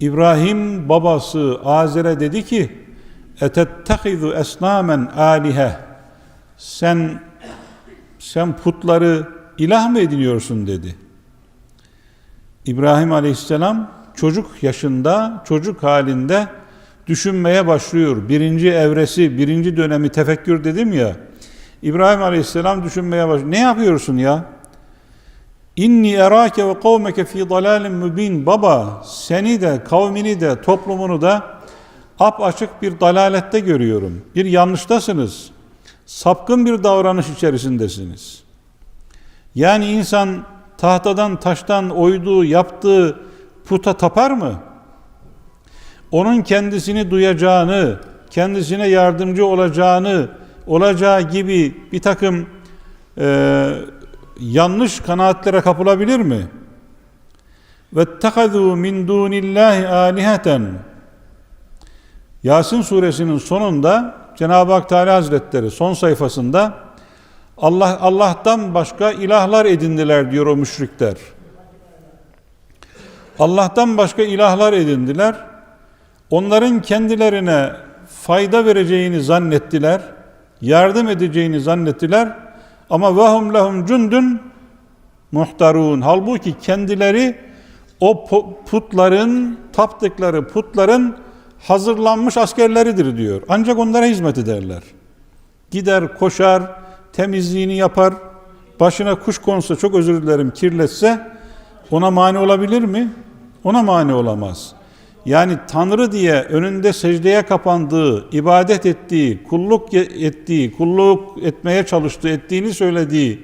İbrahim babası Azer'e dedi ki etettehizu esnamen alihe sen sen putları ilah mı ediniyorsun dedi. İbrahim Aleyhisselam çocuk yaşında, çocuk halinde düşünmeye başlıyor. Birinci evresi, birinci dönemi tefekkür dedim ya. İbrahim Aleyhisselam düşünmeye başlıyor. Ne yapıyorsun ya? İnni erake ve kavmeke fi dalalin mübin. Baba seni de kavmini de toplumunu da ap açık bir dalalette görüyorum. Bir yanlıştasınız. Sapkın bir davranış içerisindesiniz. Yani insan tahtadan, taştan oyduğu, yaptığı puta tapar mı? Onun kendisini duyacağını, kendisine yardımcı olacağını, olacağı gibi bir takım e, yanlış kanaatlere kapılabilir mi? Ve Vettehazu min dunillahi aliheten Yasin suresinin sonunda Cenab-ı Hak Teala Hazretleri son sayfasında Allah Allah'tan başka ilahlar edindiler diyor o müşrikler. Allah'tan başka ilahlar edindiler. Onların kendilerine fayda vereceğini zannettiler. Yardım edeceğini zannettiler ama vahum lehum cundun muhtarun. Halbuki kendileri o putların, taptıkları putların hazırlanmış askerleridir diyor. Ancak onlara hizmet ederler. Gider, koşar, temizliğini yapar. Başına kuş konsa çok özür dilerim kirletse ona mani olabilir mi? Ona mani olamaz. Yani Tanrı diye önünde secdeye kapandığı, ibadet ettiği, kulluk ettiği, kulluk etmeye çalıştığı, ettiğini söylediği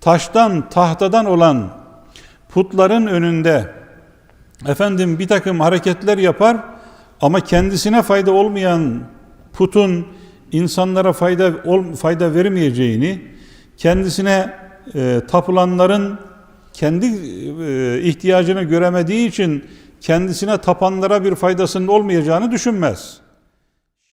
taştan, tahtadan olan putların önünde efendim bir takım hareketler yapar ama kendisine fayda olmayan putun insanlara fayda fayda vermeyeceğini, kendisine e, tapılanların kendi e, ihtiyacını göremediği için kendisine tapanlara bir faydasının olmayacağını düşünmez.